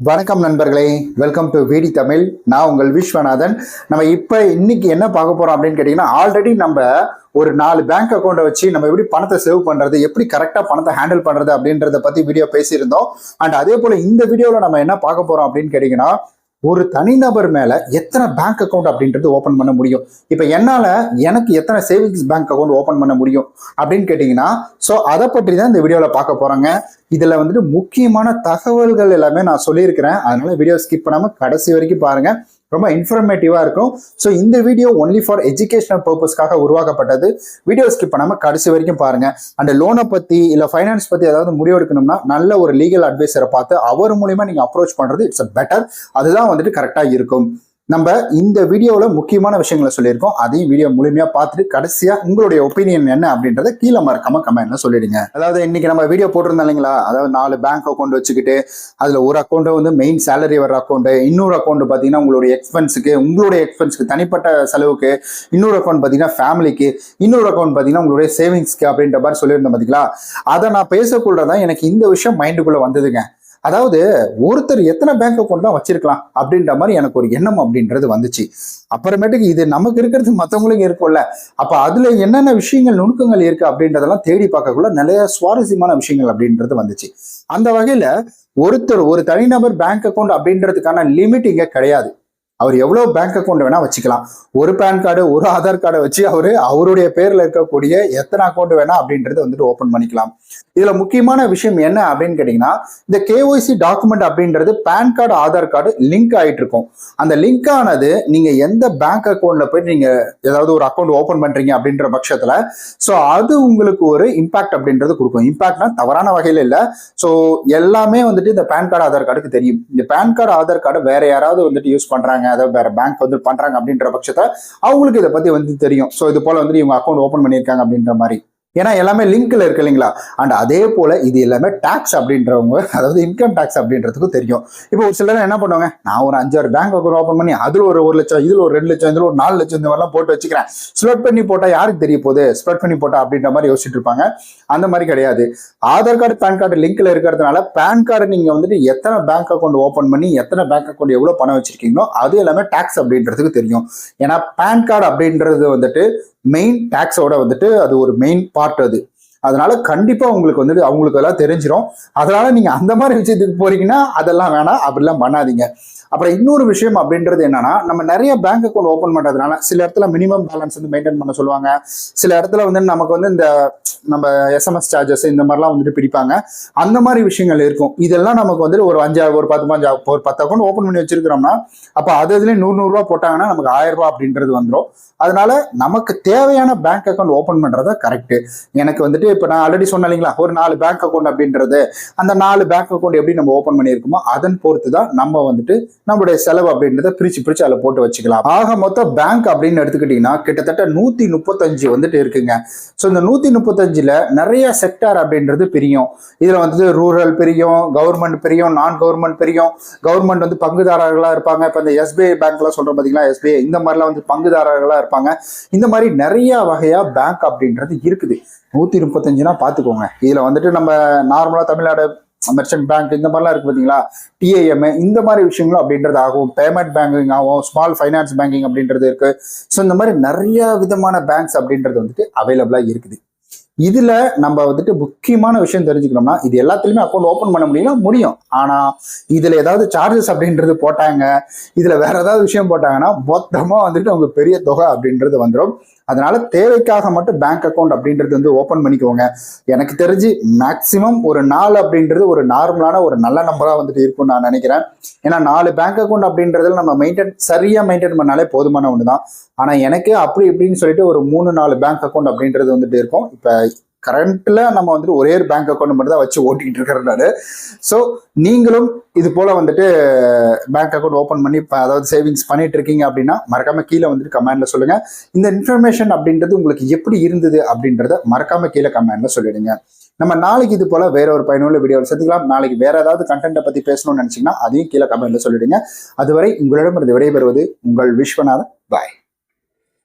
வணக்கம் நண்பர்களே welcome to வீடி Tamil. நான் உங்கள் விஸ்வநாதன். நம்ம இப்போ இன்னைக்கு என்ன பார்க்க போறோம் அப்படின்னு கேட்டிங்கன்னா ஆல்ரெடி நம்ம ஒரு நாலு பேங்க் அக்கௌண்ட்டை வச்சு நம்ம எப்படி பணத்தை சேவ் பண்றது எப்படி கரெக்டாக பணத்தை ஹேண்டில் பண்றது அப்படின்றத பத்தி வீடியோ பேசியிருந்தோம். அண்ட் அதே போல இந்த வீடியோவில் நம்ம என்ன பார்க்க போறோம் அப்படின்னு கேட்டிங்கன்னா ஒரு தனிநபர் மேல எத்தனை பேங்க் அக்கௌண்ட் அப்படின்றது ஓப்பன் பண்ண முடியும்? இப்போ என்னால் எனக்கு எத்தனை சேவிங்ஸ் பேங்க் அக்கௌண்ட் ஓப்பன் பண்ண முடியும்? அப்படின்னு கேட்டிங்கன்னா ஸோ அதை பற்றி தான் இந்த வீடியோவில் பார்க்க போகிறாங்க இதில் வந்துட்டு முக்கியமான தகவல்கள் எல்லாமே நான் சொல்லியிருக்கிறேன். அதனால வீடியோ ஸ்கிப் பண்ணாமல் கடைசி வரைக்கும் பாருங்கள் ரொம்ப இன்ஃபர்மேட்டிவா இருக்கும். ஸோ இந்த வீடியோ ஒன்லி ஃபார் எஜுகேஷனல் பர்பஸ்க்காக உருவாக்கப்பட்டது. வீடியோ ஸ்கிப் பண்ணாமல் கடைசி வரைக்கும் பாருங்க. அந்த லோனை பத்தி இல்ல ஃபைனான்ஸ் பத்தி ஏதாவது முடிவெடுக்கணும்னா நல்ல ஒரு லீகல் அட்வைசரை பார்த்து அவர் மூலியமா நீங்க அப்ரோச் பண்றது இட்ஸ் பெட்டர் அதுதான் வந்துட்டு கரெக்டாக இருக்கும். நம்ம இந்த வீடியோவில் முக்கியமான விஷயங்களை சொல்லியிருக்கோம். அதையும் வீடியோ முழுமையாக பார்த்துட்டு கடைசியாக உங்களுடைய ஒப்பீனியன் என்ன அப்படின்றத கீழே மறக்காம கமெண்ட்ல சொல்லிடுங்க. அதாவது இன்னைக்கு நம்ம வீடியோ போட்டிருந்தோம் இல்லைங்களா? அதாவது நாலு பேங்க் அக்கௌண்ட் வச்சுக்கிட்டு அதில் ஒரு அக்கௌண்ட்டு வந்து மெயின் சேலரி வர அக்கௌண்ட் இன்னொரு அக்கௌண்ட் பார்த்தீங்கன்னா உங்களுடைய எக்ஸ்பென்ஸுக்கு உங்களுடைய எக்ஸ்பென்ஸுக்கு தனிப்பட்ட செலவுக்கு இன்னொரு அக்கௌண்ட் பார்த்தீங்கன்னா ஃபேமிலிக்கு இன்னொரு அக்கௌண்ட் பார்த்தீங்கன்னா உங்களுடைய சேவிங்ஸ்க்கு அப்படின்ற மாதிரி சொல்லியிருந்தோம் பார்த்தீங்களா அதை நான் பேசக்குள்ளதான் எனக்கு இந்த விஷயம் மைண்டுக்குள்ளே வந்ததுங்க. அதாவது ஒருத்தர் எத்தனை பேங்க் அக்கௌண்ட் தான் வச்சிருக்கலாம் அப்படின்ற மாதிரி எனக்கு ஒரு எண்ணம் அப்படின்றது வந்துச்சு. அப்புறமேட்டுக்கு இது நமக்கு இருக்கிறது மற்றவங்களுக்கு இருக்கும்ல. அப்ப அதுல என்னென்ன விஷயங்கள் நுணுக்கங்கள் இருக்கு அப்படின்றதெல்லாம் தேடி பார்க்கக்குள்ள நிறைய சுவாரஸ்யமான விஷயங்கள் அப்படின்றது வந்துச்சு. அந்த வகையில ஒருத்தர் ஒரு தனிநபர் பேங்க் அக்கௌண்ட் அப்படின்றதுக்கான லிமிட் இங்க கிடையாது. அவர் எவ்வளவு பேங்க் அக்கௌண்ட் வேணா வச்சுக்கலாம். ஒரு பேன் கார்டு ஒரு ஆதார் கார்டை வச்சு அவரு அவருடைய பேர்ல இருக்கக்கூடிய எத்தனை அக்கௌண்ட் வேணா அப்படின்றத வந்துட்டு ஓபன் பண்ணிக்கலாம். இதுல முக்கியமான விஷயம் என்ன அப்படின்னு கேட்டீங்கன்னா இந்த கேஒய்சி டாக்குமெண்ட் அப்படின்றது PAN card Aadhaar card link ஆயிட்டு இருக்கும். அந்த லிங்க் ஆனது நீங்க எந்த பேங்க் அக்கௌண்ட்ல போயிட்டு நீங்க ஏதாவது ஒரு அக்கௌண்ட் ஓபன் பண்றீங்க அப்படின்ற பட்சத்துல ஸோ அது உங்களுக்கு ஒரு இம்பாக்ட் அப்படின்றது கொடுக்கும். இம்பாக்ட்னா தவறான வகையில இல்ல. ஸோ எல்லாமே வந்துட்டு இந்த பேன் கார்டு ஆதார் கார்டுக்கு தெரியும். இந்த பேன் கார்டு ஆதார் கார்டு வேற யாராவது வந்துட்டு யூஸ் பண்றாங்க அதாவது வேற பேங்க் வந்து பண்றாங்க அப்படின்ற பட்சத்தை அவங்களுக்கு இதை பத்தி வந்து தெரியும். ஸோ இது போல வந்து இவங்க அக்கௌண்ட் ஓபன் பண்ணியிருக்காங்க அப்படின்ற மாதிரி. ஏன்னா எல்லாமே லிங்க்ல இருக்கு இல்லைங்களா? அண்ட் அதே போல இது எல்லாமே டாக்ஸ் அப்படின்றவங்க அதாவது இன்கம் டாக்ஸ் அப்படின்றதுக்கும் தெரியும். இப்போ ஒரு சிலர் என்ன பண்ணுவாங்க? நான் ஒரு அஞ்சாறு பேங்க் அக்கௌண்ட் ஓப்பன் பண்ணி அதுல ஒரு ஒரு லட்சம் இதுல ஒரு ரெண்டு லட்சம் இதுல ஒரு நாலு லட்சம் இந்த மாதிரிலாம் போட்டு வச்சுக்கிறேன். ஸ்ப்ரெட் பண்ணி போட்டா யாருக்கு தெரிய போகுது? ஸ்ப்ரெட் பண்ணி போட்டா அப்படின்ற மாதிரி யோசிச்சுட்டு இருப்பாங்க. அந்த மாதிரி கிடையாது. ஆதார் கார்டு பேன் கார்டு லிங்க்ல இருக்கிறதுனால பேன் கார்டு நீங்க வந்துட்டு எத்தனை பேங்க் அக்கௌண்ட் ஓப்பன் பண்ணி எத்தனை பேங்க் அக்கௌண்ட் எவ்வளவு பணம் வச்சிருக்கீங்களோ அது எல்லாமே டாக்ஸ் அப்படின்றதுக்கு தெரியும். ஏன்னா பேன் கார்டு அப்படின்றது வந்துட்டு மெயின் டேக்ஸோட வந்துட்டு அது ஒரு மெயின் பார்ட் அது. அதனால கண்டிப்பா உங்களுக்கு வந்துட்டு அவங்களுக்கு எல்லாம் தெரிஞ்சிடும் அதனால நீங்க அந்த மாதிரி விஷயத்துக்கு போறீங்கன்னா அதெல்லாம் வேணாம். அப்படிலாம் பண்ணாதீங்க. அப்புறம் இன்னொரு விஷயம் அப்படின்றது என்னன்னா நம்ம நிறைய பேங்க் அக்கௌண்ட் ஓப்பன் பண்றதுனால சில இடத்துல மினிமம் பேலன்ஸ் வந்து மெயின்டைன் பண்ண சொல்லுவாங்க. சில இடத்துல வந்து நமக்கு வந்து இந்த நம்ம எஸ்எம்எஸ் சார்ஜஸ் இந்த மாதிரிலாம் வந்துட்டு பிடிப்பாங்க. அந்த மாதிரி விஷயங்கள் இருக்கும். இதெல்லாம் நமக்கு வந்துட்டு ஒரு அஞ்சா ஒரு பத்து பஞ்சா ஒரு பத்து அக்கௌண்ட் ஓப்பன் பண்ணி வச்சிருக்கிறோம்னா அப்போ அது இதுலேயும் நூறு நூறுரூவா போட்டாங்கன்னா நமக்கு ஆயிரம் ரூபா அப்படின்றது வந்துடும் அதனால நமக்கு தேவையான பேங்க் அக்கௌண்ட் ஓப்பன் பண்றதா கரெக்ட் எனக்கு வந்துட்டு இப்போ நான் ஆல்ரெடி சொன்னேன் இல்லைங்களா? ஒரு நாலு பேங்க் அக்கௌண்ட் அப்படின்றது அந்த நாலு பேங்க் அக்கௌண்ட் எப்படி நம்ம ஓப்பன் பண்ணியிருக்கோமோ அதன் பொறுத்து தான் நம்ம வந்துட்டு நம்மளுடைய செலவு அப்படின்றத பிரிச்சு பிரிச்சு அதில் போட்டு வச்சுக்கலாம். ஆக மொத்தம் பேங்க் அப்படின்னு எடுத்துக்கிட்டீங்கன்னா கிட்டத்தட்ட நூத்தி முப்பத்தஞ்சு வந்துட்டு இருக்குங்க. ஸோ இந்த நூத்தி முப்பத்தஞ்சுல நிறைய செக்டார் அப்படின்றது பிரியும். இதுல வந்துட்டு ரூரல் பிரியும் கவர்மெண்ட் பிரியும் நான் கவர்மெண்ட் பிரியும். கவர்மெண்ட் வந்து பங்குதாரர்களா இருப்பாங்க. இப்போ இந்த எஸ்பிஐ பேங்க்லாம் சொல்றோம் பாத்தீங்களா? எஸ்பிஐ இந்த மாதிரிலாம் வந்து பங்குதாரர்களா இருப்பாங்க. இந்த மாதிரி நிறைய வகையா பேங்க் அப்படின்றது இருக்குது. நூத்தி முப்பத்தஞ்சுனா பாத்துக்கோங்க. இதுல வந்துட்டு நம்ம நார்மலா தமிழ்நாடு மெர்ச்சன்ட் பேங்க் இந்த மாதிரிலாம் இருக்கு பார்த்தீங்களா டிஐஎம்ஏ இந்த மாதிரி விஷயங்களும் அப்படின்றது ஆகும் பேமெண்ட் பேங்கிங் ஆகும் ஸ்மால் ஃபைனான்ஸ் பேங்கிங் அப்படின்றது இருக்கு. ஸோ இந்த மாதிரி நிறைய விதமான பேங்க்ஸ் அப்படின்றது வந்துட்டு அவைலபிளாக இருக்குது. இதுல நம்ம வந்துட்டு முக்கியமான விஷயம் தெரிஞ்சுக்கணும்னா இது எல்லாத்துலயுமே அக்கௌண்ட் ஓபன் பண்ண முடியும்னா முடியும். ஆனா இதுல ஏதாவது சார்ஜஸ் அப்படின்றது போட்டாங்க இதுல வேற ஏதாவது விஷயம் போட்டாங்கன்னா மொத்தமா வந்துட்டு அவங்க பெரிய தொகை அப்படின்றது வந்துடும். அதனால தேவைக்காக மட்டும் பேங்க் அக்கௌண்ட் அப்படின்றது வந்து ஓப்பன் பண்ணிக்கோங்க. எனக்கு தெரிஞ்சு மேக்சிமம் ஒரு நாலு அப்படின்றது ஒரு நார்மலான ஒரு நல்ல நம்பரா வந்துட்டு இருக்கும்னு நான் நினைக்கிறேன். ஏன்னா நாலு பேங்க் அக்கௌண்ட் அப்படின்றதுல நம்ம மெயின்டைன் சரியா மெயின்டைன் பண்ணாலே போதுமான ஒன்று தான் ஆனா எனக்கு அப்படி இப்படின்னு சொல்லிட்டு ஒரு மூணு நாலு பேங்க் அக்கௌண்ட் அப்படின்றது வந்துட்டு இருக்கும். இப்போ கரண்ட்ல நம்ம வந்துட்டு ஒரே ஒரு பேங்க் அக்கௌண்ட் மட்டும் தான் வச்சு ஓட்டிக்கிட்டு இருக்கிறனால ஸோ நீங்களும் இது போல வந்துட்டு பேங்க் அக்கௌண்ட் ஓப்பன் பண்ணி அதாவது சேவிங்ஸ் பண்ணிட்டு இருக்கீங்க அப்படின்னா மறக்காம கீழே வந்துட்டு கமெண்ட்ல சொல்லுங்க. இந்த இன்ஃபர்மேஷன் அப்படின்றது உங்களுக்கு எப்படி இருந்தது அப்படின்றத மறக்காம கீழே கமெண்ட்ல சொல்லிடுங்க. நம்ம நாளைக்கு இது போல வேற ஒரு பயனுள்ள வீடியோவில் சந்திக்கலாம். நாளைக்கு வேற ஏதாவது கண்டென்ட்டை பத்தி பேசணும்னு நினைச்சீங்கன்னா அதையும் கீழே கமெண்ட்ல சொல்லிடுங்க. அதுவரை உங்களிடமிருந்து விடைபெறுவது உங்கள் விஸ்வநாதன். பாய்